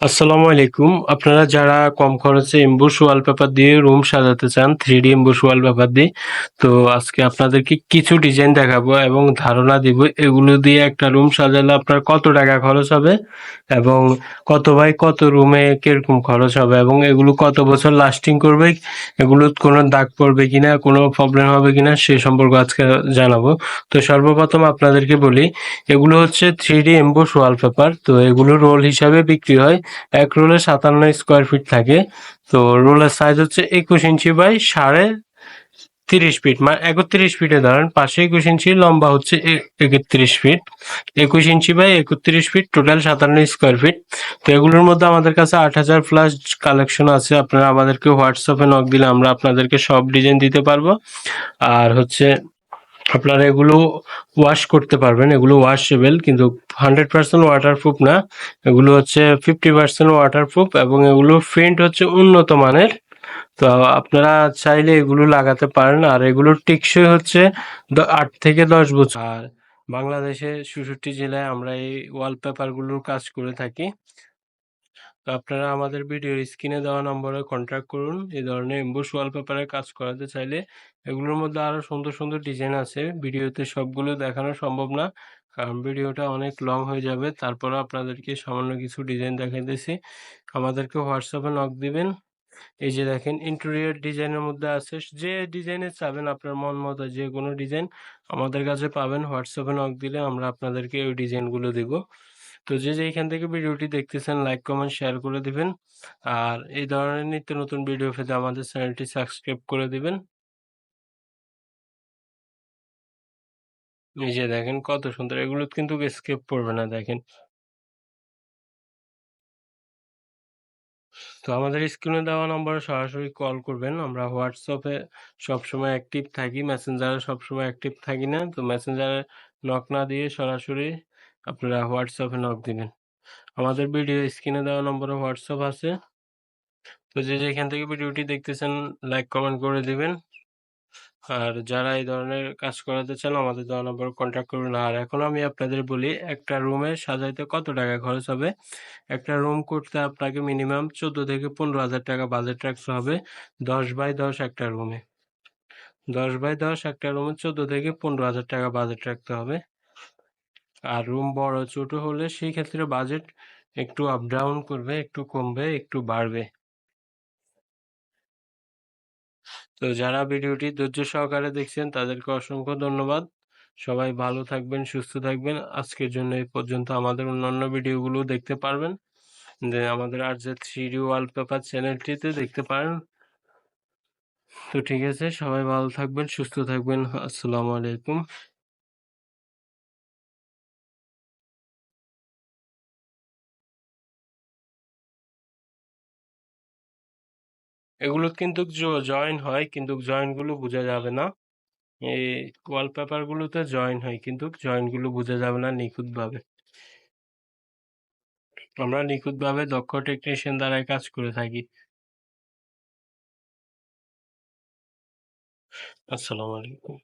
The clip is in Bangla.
আসসালামু আলাইকুম। আপনারা যারা কম খরচে এমবুশ ওয়ালপেপার দিয়ে রুম সাজাতে চান থ্রি ডি এমবুশ ওয়ালপেপার দিয়ে, তো আজকে আপনাদেরকে কিছু ডিজাইন দেখাবো এবং ধারণা দিব। এগুলো দিয়ে একটা রুম সাজালে আপনার কত টাকা খরচ হবে এবং কত বাই কত রুমে কীরকম খরচ হবে এবং এগুলো কত বছর লাস্টিং করবে, এগুলো কোনো দাগ পড়বে কিনা, কোনো প্রবলেম হবে কিনা সে সম্পর্কে আজকে জানাব। তো সর্বপ্রথম আপনাদেরকে বলি, এগুলো হচ্ছে থ্রি ডি এমবোস ওয়ালপেপার, তো এগুলো রোল হিসাবে বিক্রি হয় এক রোলে সাতান্ন স্কোয়ার ফিট থাকে। তো রোলের সাইজ হচ্ছে একুশ ইঞ্চি বাই সাড়ে তিরিশ ফিট মানে একত্রিশ ফিটে ধরেন, পাশে একুশ ইঞ্চি, লম্বা হচ্ছে একত্রিশ ফিট একুশ ইঞ্চি বাই একত্রিশ ফিট টোটাল সাতান্ন স্কোয়ার ফিট তো এগুলোর মধ্যে আমাদের কাছে আট হাজার প্লাস কালেকশন আছে। আপনারা আমাদেরকে হোয়াটসঅ্যাপে নক দিলে আমরা আপনাদেরকে সব ডিজাইন দিতে পারব। আর হচ্ছে আপনারা এগুলো ওয়াশ করতে পারবেন। এগুলো ওয়াশেবল কিন্তু হান্ড্রেড পার্সেন্ট ওয়াটারপ্রুফ না। এগুলো হচ্ছে ফিফটি পার্সেন্ট ওয়াটারপ্রুফ এবং এগুলো প্রিন্ট হচ্ছে উন্নত মানের। তো আপনারা চাইলে এগুলো লাগাতে পারেন। আর এগুলোর টেকসই হচ্ছে আট থেকে দশ বছর। আর বাংলাদেশে চৌষট্টি জেলায় আমরা এই ওয়ালপেপারগুলোর কাজ করে থাকি। তো আপনারা আমাদের ভিডিওর স্ক্রিনে দেওয়া নম্বরে কন্ট্যাক্ট করুন। এই ধরনের এমবুশ ওয়ালপেপারে কাজ করাতে চাইলে এগুলোর মধ্যে আরও সুন্দর সুন্দর ডিজাইন আছে। ভিডিওতে সবগুলো দেখানো সম্ভব না, কারণ ভিডিওটা অনেক লং হয়ে যাবে। তারপরে আপনাদেরকে সামান্য কিছু ডিজাইন দেখাইতেছি। আমাদেরকে হোয়াটসঅ্যাপে নক দিবেন। এই যে দেখেন ইন্টেরিয়র ডিজাইনের মধ্যে আছে। যে ডিজাইনের চাবেন আপনার মন মতো, যে কোনো ডিজাইন আমাদের কাছে পাবেন। হোয়াটসঅ্যাপে নক দিলে আমরা আপনাদেরকে ওই ডিজাইনগুলো দিব। তো যে যেখান থেকে ভিডিওটি দেখতেছেন লাইক কমেন্ট শেয়ার করে দিবেন। আর এই ধরনের নিত্য নতুন ভিডিও পেতে আমাদের চ্যানেলটি সাবস্ক্রাইব করে দিবেন। এই যে দেখেন, কত সুন্দর। এগুলো কিন্তু স্কেপ পড়বে না, দেখেন। তো আমাদের স্ক্রিনে দেওয়া নম্বরে সরাসরি কল করবেন। আমরা হোয়াটসঅ্যাপে সবসময় অ্যাক্টিভ থাকি মেসেঞ্জারে সবসময় অ্যাক্টিভ থাকি না। তো মেসেঞ্জারে নক না দিয়ে সরাসরি আপনারা হোয়াটসঅ্যাপে নক দিবেন। আমাদের ভিডিও স্ক্রিনে দেওয়া নম্বরে হোয়াটসঅ্যাপ আছে। তো যে যেখান থেকে ভিডিওটি দেখতেছেন, লাইক, কমেন্ট করে দিবেন। আর যারা এই ধরনের কাজ করাতে চান, আমাদের দেওয়া নম্বরে কন্ট্যাক্ট করুন। আর এখন আমি আপনাদের বলি, একটা রুমে সাজাইতে কত টাকা খরচ হবে? একটা রুম করতে আপনাকে মিনিমাম চোদ্দ থেকে পনেরো হাজার টাকা বাজেট রাখতে হবে, দশ বাই দশ একটা রুমে। দশ বাই দশ একটা রুমে চোদ্দ থেকে পনেরো হাজার টাকা বাজেট রাখতে হবে। আর রুম বড়, ছোট হলে সেই ক্ষেত্রে বাজেট একটু আপ ডাউন করবে, একটু কমবে, একটু বাড়বে। তো যারা ভিডিওটি ধৈর্য সহকারে দেখছেন, তাদেরকে অসংখ্য ধন্যবাদ। সবাই ভালো থাকবেন, সুস্থ থাকবেন। আজকের জন্য এই পর্যন্ত আমাদের অন্যান্য ভিডিওগুলো দেখতে পারবেন। যে আমাদের আর যে থ্রি ওয়ালপেপার চ্যানেলটিতে দেখতে পারেন। তো ঠিক আছে, সবাই ভালো থাকবেন, সুস্থ থাকবেন। আসসালামু আলাইকুম। এগুলো কিন্তু জয়েন হয়, কিন্তু জয়েন্টগুলো বোঝা যাবে না। এই ওয়ালপেপারগুলোতে জয়েন হয়, কিন্তু জয়েন্টগুলো বোঝা যাবে না নিখুঁতভাবে। আমরা নিখুঁতভাবে দক্ষ টেকনিশিয়ান দ্বারাই কাজ করে থাকি। আসসালামু আলাইকুম।